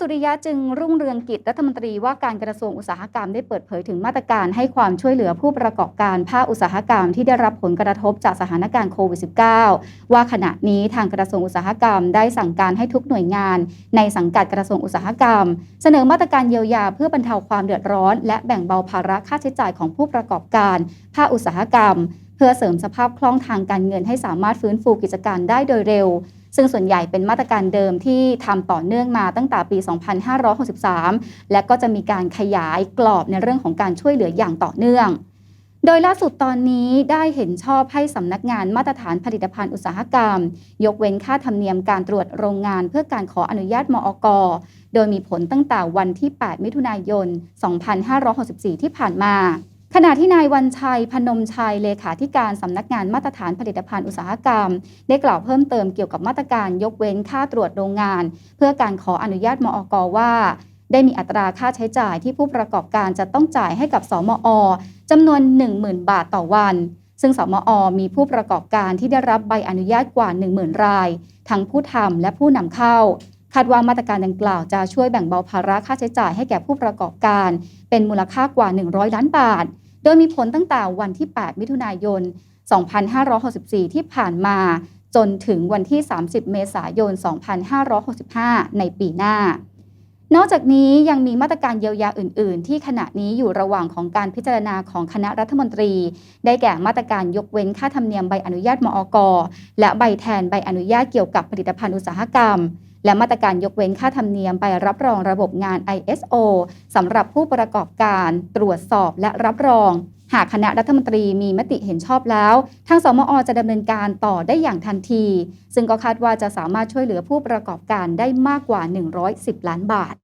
สุริยะจึงรุ่งเรืองกิจรัฐมนตรีว่าการกระทรวงอุตสาหกรรมได้เปิดเผยถึงมาตรการให้ความช่วยเหลือผู้ประกอบการภาคอุตสาหกรรมที่ได้รับผลกระทบจากสถานการณ์โควิด -19 ว่าขณะนี้ทางกระทรวงอุตสาหกรรมได้สั่งการให้ทุกหน่วยงาน ในสังกัดกระทรวงอุตสาหกรรม เสนอมาตรการเยียวยาเพื่อบรรเทาความเดือดร้อน และแบ่งเบาภาระค่าใช้จ่ายของผู้ประกอบการ ภาคอุตสาหกรรม เพื่อเสริมสภาพคล่องทางการเงินให้สามารถฟื้นฟูกิจการได้โดยเร็ว ซึ่งส่วนใหญ่เป็นมาตรการเดิมที่ทำต่อเนื่องมาตั้งแต่ปี 2563 และก็จะมีการขยายกรอบในเรื่องของการช่วยเหลืออย่างต่อเนื่อง โดยล่าสุดตอนนี้ได้เห็นชอบให้สำนักงานมาตรฐานผลิตภัณฑ์อุตสาหกรรม ยกเว้นค่าธรรมเนียมการตรวจโรงงานเพื่อการขออนุญาตมอกโดยมีผลตั้งแต่วันที่ 8 มิถุนายน 2564 ที่ผ่านมา ขณะที่นายวันชัยพนมชัยเลขาธิการสำนักงานมาตรฐานผลิตภัณฑ์อุตสาหกรรม ได้กล่าวเพิ่มเติมเกี่ยวกับมาตรการยกเว้นค่าตรวจโรงงาน เพื่อการขออนุญาตมอกว่า ได้มีอัตราค่าใช้จ่ายที่ผู้ประกอบการจะต้องจ่ายให้กับสมอจำนวน 10,000 บาทต่อวัน ซึ่งสมอมีผู้ประกอบการที่ได้รับใบอนุญาตกว่า 10,000 ราย ทั้งผู้ทำและผู้นำเข้า คาดว่ามาตรการดังกล่าวจะช่วยแบ่งเบาภาระค่าใช้จ่ายให้แก่ผู้ประกอบการ เป็นมูลค่ากว่า 100 ล้านบาท โดยมีผลตั้งแต่วันที่ 8 มิถุนายน 2564 ที่ผ่านมาจนถึงวันที่ 30 เมษายน 2565 ในปีหน้า นอกจากนี้ยังมีมาตรการเยียวยาอื่น ๆ ที่ขณะนี้อยู่ระหว่างของการพิจารณาของคณะรัฐมนตรี ได้แก่มาตรการยกเว้นค่าธรรมเนียมใบอนุญาตมอกและใบแทนใบอนุญาตเกี่ยวกับผลิตภัณฑ์อุตสาหกรรม และมาตรการยกเว้นค่าธรรมเนียมไปรับรองระบบงาน ISO สำหรับผู้ประกอบการตรวจสอบและรับรอง หากคณะรัฐมนตรีมีมติเห็นชอบแล้ว ทางสมอจะดำเนินการต่อได้อย่างทันที ซึ่งก็คาดว่าจะสามารถช่วยเหลือผู้ประกอบการได้มากกว่า 110 ล้านบาท